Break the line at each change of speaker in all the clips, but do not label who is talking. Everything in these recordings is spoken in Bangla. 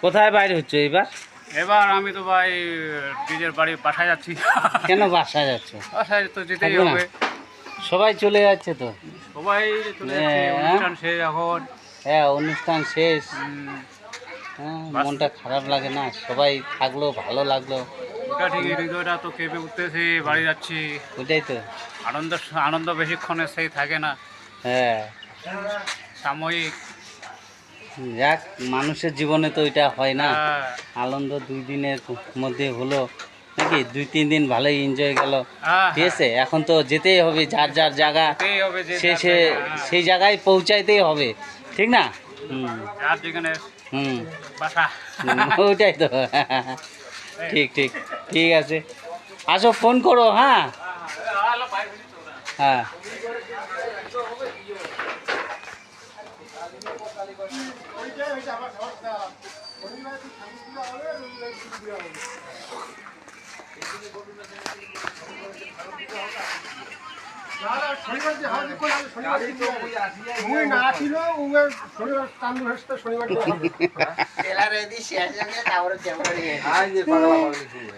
কোথায় বাইরে হচ্ছে এবার
এবার আমি তো ভাই নিজের বাড়ি বাসায় যাচ্ছি।
কেন বাসায় যাচ্ছ?
বাসায় তো যেতেই
থাকবে না?
হবে।
সবাই চলে যাচ্ছে তো?
সবাই চলে যাচ্ছে
হ্যাঁ।
অনুষ্ঠান শেষ এখন।
হ্যাঁ অনুষ্ঠান শেষ।
উম,
হ্যাঁ, মনটা খারাপ লাগে না। সবাই থাকল ভালো লাগল।
ওটা ঠিক হৃদয়টা তো কেঁপে উঠতেছে বাড়ি যাচ্ছি।
ওইটাই তো।
আনন্দ আনন্দ বেশিক্ষণের সেই থাকে না।
হ্যাঁ।
সাময়িক
যাক মানুষের জীবনে তো এটা হয় না।
হ্যাঁ,
আনন্দ দুই দিনের মধ্যে হলো। নাকি দুই তিন দিন ভালোই এনজয় গেল।
হ্যাঁ,
ঠিক আছে এখন তো যেতেই হবে যার যার জায়গা সে সে
হ্যাঁ।
সেই জায়গায় পৌঁছাইতেই হবে। ঠিক না? হুম। ওইটাই তো। ঠিক ঠিক ঠিক আছে। আসো ফোন করো হ্যাঁ। হ্যাঁ।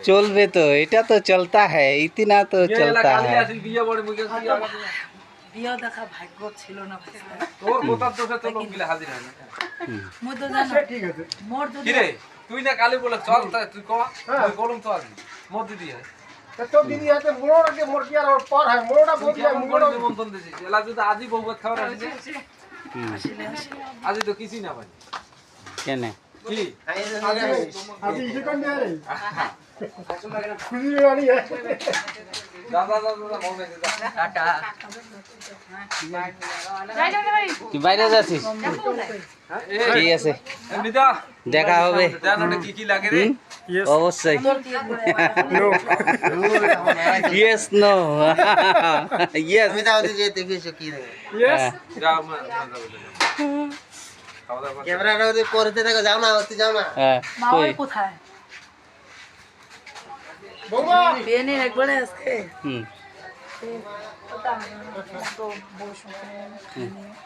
চলবে তো এটা তো চলতা হ্যাঁ ইতিনা তো চলতা হ্যাঁ
বিয়ে দেখা ভাগ্য ছিল না
তোর কোথার দোষে তো লোক মিলে হাজির হয় না।
তো জানো
ঠিক আছে।
মোর যদি
তুই না কালি বলে চল তুই কমা
হ্যাঁ।
কলম তো আসবি মোর দিদি হয়।
তা দিদি হাতে মোড় আগে মোর কি আর পর হয়? মোড়টা
কেমন
মুগড়
করে নিমন্ত্রণ দিছিস এলা যদি আজই বউবাত খাবার আসিছে
হুম,
আসলে আসলে
তো কিছুই না ভাই।
কেনে?
কি?
আজ ইসে কোন দিয়ে রে খুশি রানি
দাদা দাদা দাদা মনে দে
তুই বাইরে যাচ্ছিস? ঠিক আছে।
এমনিদা
দেখা হবে।
জানো কি কি লাগে রে।
হুম? অবশ্যই। ইয়েস নো ইয়েস
যা মা- মা যাবে যা। খাওয়া দাওয়া করতে।
মা ওই কোথায়? নিয়ে একবারে আজকে।
হুম।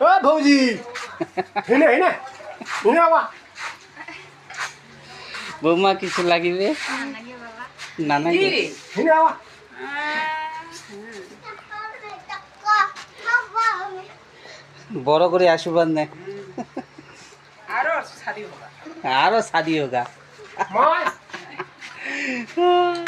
ও ভৌজি হিনে হিনে। হিনে বাবা।
বৌমা কিছু লাগিবে? না না
হিনে বাবা।
বড় করে আশীর্বাদ নে।
আরও শাড়ি হোক।
আরও শাদি হোগা
মা।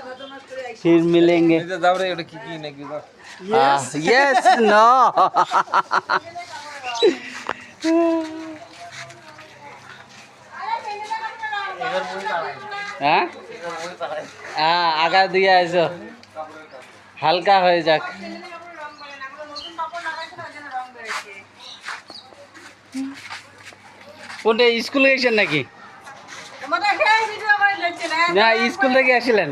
फिर मिलेंगे
নিজে যাও রে ওটা কি কি নাকি দাও
यस नो হ্যাঁ হ্যাঁ আগা দিয়ে আসো হালকা হয়ে যাক কোনটা স্কুলে গেছেন নাকি না স্কুল থেকে আসিলেন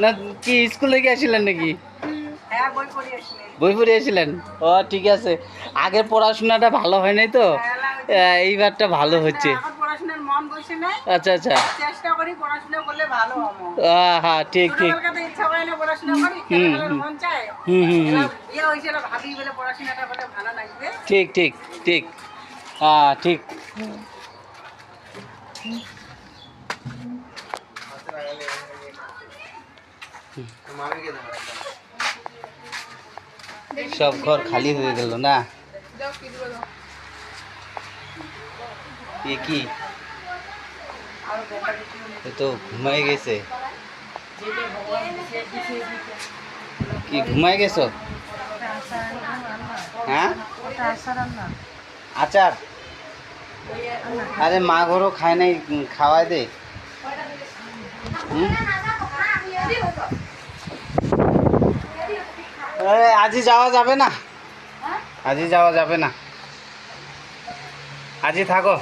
না কি স্কুল থেকে আসিলেন নাকি? বই পড়ে আসছিলেন ও ঠিক আছে। আগে পড়াশোনাটা ভালো হয় নাই তো? এইবারটা ভালো হচ্ছে।
বসে নাই।
আচ্ছা আচ্ছা।
চেষ্টা করি পড়াশোনা করলে ভালো হব।
হ্যাঁ ঠিক ঠিক।
ইচ্ছা করে না পড়াশোনা করি
হুম, হুম।
মন চায়।
হুম হুম হুম।
এবার বিয়ে ভাবি বলে পড়াশোনাটা করলে ভালো লাগবে।
ঠিক ঠিক ঠিক। হ্যাঁ ঠিক। সব ঘর খালি হয়ে গেল না? কি? তো ঘুমাই গেছে। কি ঘুমাই গেছ? হ্যাঁ? আচার? আরে মা ঘরও খায় নাই খাওয়াই দে। আজই যাওয়া যাবে না? আজই যাওয়া যাবে না। আজি থাকো।